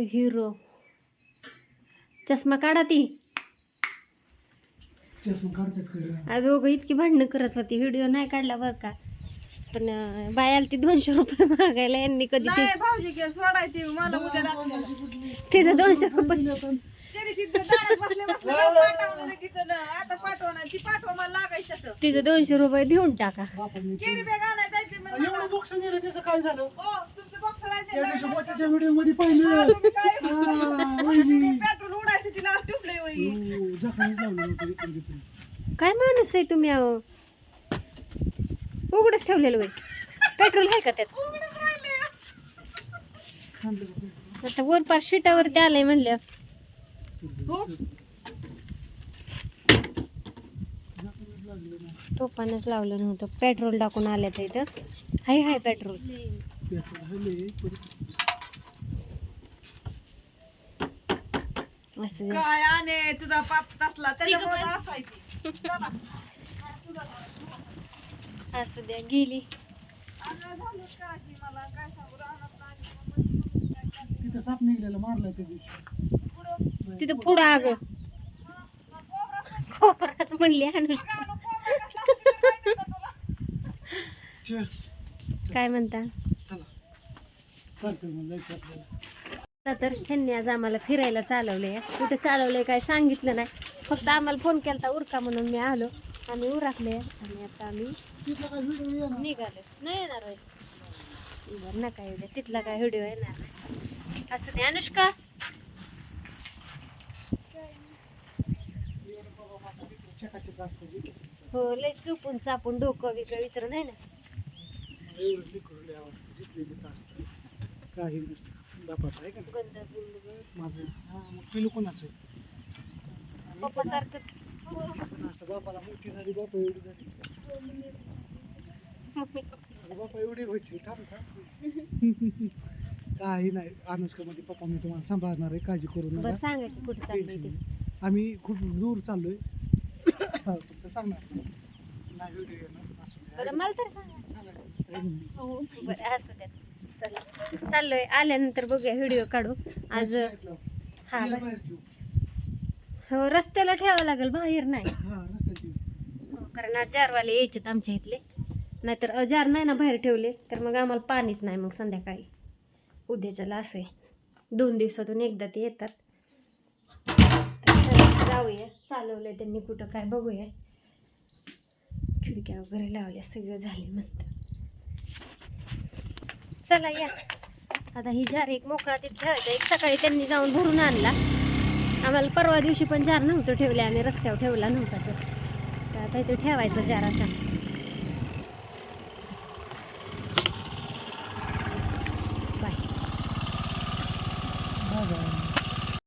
Hero चष्मा काढा ती. आज दोघं इतकी भांडणं करत होती. व्हिडिओ नाही काढला बरं का. पण बायाला ती दोनशे रुपये मागायला. यांनी कधी ते- भाऊजी की सोडायची. मला उद्या रात्री तिचं दोनशे रुपये तरी सिद्ध दारात बसले बसले पाठवलं तिचं न. आता पाठवणार ती पाठवा मला लागायचं. तिचं दोनशे रुपये देऊन टाका. केरी बॅग आणाय जायचे म्हणलं. एवढं बॉक्स नेलं त्याचं काय झालं? हो, त्या नाही. दिवशी मोत्याच्या व्हिडिओमध्ये पाहिलं तुम्ही काय- हा, वहिनी. पेट्रोल उडायचं तिला टुपलंय वही. हो, जखमीच लावलं होतं इकडून तिकडून. काय माणूस आहे तुम्ही अहो उघडच ठेवलेलं वय पेट्रोल आहे का त्यात उघडंच. थांबलं? आता वर पार शिटावरती आलंय म्हणलं हो. जखमीच लागलं ना. टोपानच लावलं नव्हतं. पेट्रोल टाकून आलं तर इथं. Hi hi petrol. असं काय आणे तुझा पाप तसला त्याच्यामुळे असायची. चला. असं द्या गेली? तिथं साप निघलेला मारला त्या दिवशी. तिथं पुढं आग खोबराच म्हणली अनुष्का काय म्हणता? तर ह्यांनी आज आम्हाला फिरायला चालवलंय. कुठे चालवलंय काय सांगितलं नाही. फक्त आम्हाला फोन केला उरका म्हणून मी आलो. आम्ही उरकले. आणि आता आम्ही काय निघालो. नाही येणार बरं नका येऊ द्या तिथला काय व्हिडिओ येणार नाही. असं ते अनुष्का. हो लय चुपून चापून डोकं बिकं विचार नाही ना मला एवढं लिकरू लय आवडतं जिथले तिथं असतं काही नसतं. बापाचं आहे का माझं हा मग पिलू कोणाचं असतं? बापाला मोठी झाली बापा एवढी झाली. बापा एवढी व्हायची. थांब थांब. काही नाही. अनुष्कामध्ये पप्पा मी तुम्हाला सांभाळणार आहे. काळजी करू नका. टेन्शन. आम्ही खूप दूर चाललोय. फक्त सांगणार. नाही. नाही व्हिडिओ येणार. असू द्या. बरं मला तर सांगा. सांगायचं. हो बरं असं द्या. चला चाललोय. आल्यानंतर बघूया व्हिडिओ काढू. आज. हा. हो रस्त्याला ठेवावं लागेल बाहेर नाही. हा. हो, कारण आज जारवाले यायचेत आमच्या इथले. नाहीतर जार नाही ना बाहेर ठेवले तर मग आम्हाला पाणीच नाही मग संध्याकाळी. उद्याच्याला असं आहे दोन दिवसातून एकदा ते येतात. जाऊया. चालवलंय त्यांनी कुठं काय बघूया. खिडक्या वगैरे लावल्या सगळं झाले मस्त. चला या. आता ही जार एक मोकळा ते ठेवायचा. एक सकाळी त्यांनी जाऊन भरून आणला. आम्हाला परवा दिवशी पण जार नव्हतं ठेवले आम्ही रस्त्यावर ठेवला नव्हता तो. तर आता इथे ठेवायचा जार असा. बाय. Bye bye.